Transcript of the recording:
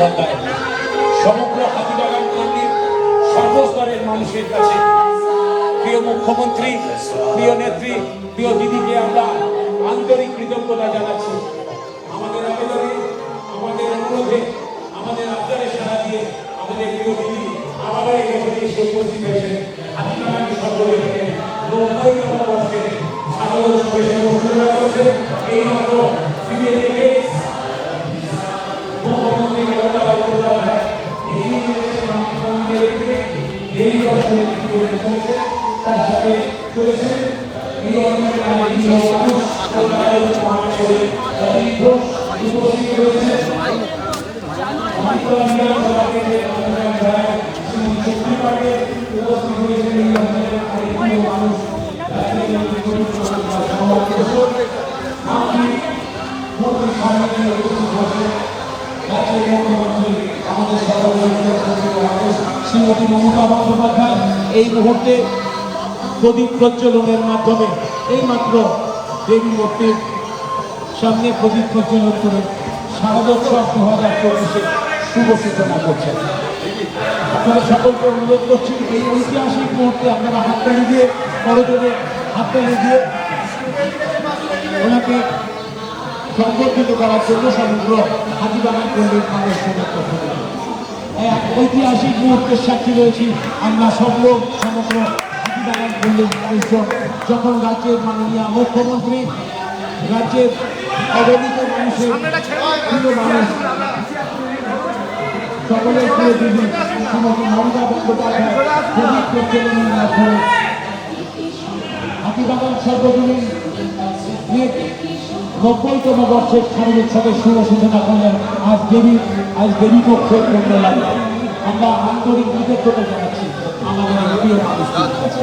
বন্দ্যোপাধ্যায় সমগ্র হাতিবাগান পল্লীর সর্বস্তরের মানুষের কাছে প্রিয় মুখ্যমন্ত্রী, প্রিয় নেত্রী, প্রিয় দিদিকে আমরা আন্তরিক কৃতজ্ঞতা জানাচ্ছি। আমাদের আবেদনে, আমাদের অনুরোধে, আমাদের আবদারে সাড়া দিয়ে আমাদের প্রিয় দিদি আমাদের এখানে এসে উপস্থিত হয়েছেন। হাতিবাগান সর্বজনীনে নব্বইতম বর্ষে স্বাগত সমাবেশে অনুষ্ঠিত করেছে তার সাথে চলেছে এই অঞ্চলের আইনি মানুষ কলকাতায় মানুষ সম্মেলনে উপস্থিত শ্রীমতী মমতা বন্দ্যোপাধ্যায় এই মুহূর্তে প্রদীপ প্রজ্বলনের মাধ্যমে এইমাত্র দেবী মূর্তির সামনে প্রদীপ প্রজ্বলন করে শারদোৎসব দু হাজার চব্বিশে শুভ সূচনা করছেন। আপনারা সকলকে অনুরোধ করছি, এই ঐতিহাসিক মুহূর্তে আপনারা হাততালি দিয়ে করজোরে হাততালি দিয়ে ওনাকে সংবর্ধিত করার জন্য সমগ্র হাতিবাগান পল্লীর পক্ষ থেকে। এক ঐতিহাসিক মুহূর্তের সাক্ষী রয়েছি আমরা সব লোক সমগ্র যখন রাজ্যের মাননীয় মুখ্যমন্ত্রী রাজ্যের অবনীত মানুষের মানুষ সকলের প্রিয় দিদি শ্রীমতী মমতা বন্দ্যোপাধ্যায় প্রদীপ প্রজ্বলনের মাধ্যমে হাতিবাগান সর্বজনীন নব্বইতম বর্ষের শারীরিক উৎসবের শুভ সূচনা করলেন আজ দেবী আজ দেবী পক্ষ করতে লাগে আমরা আন্তরিক কৃতজ্ঞতা জানাচ্ছি আমাদের প্রিয় মানুষদের কাছে।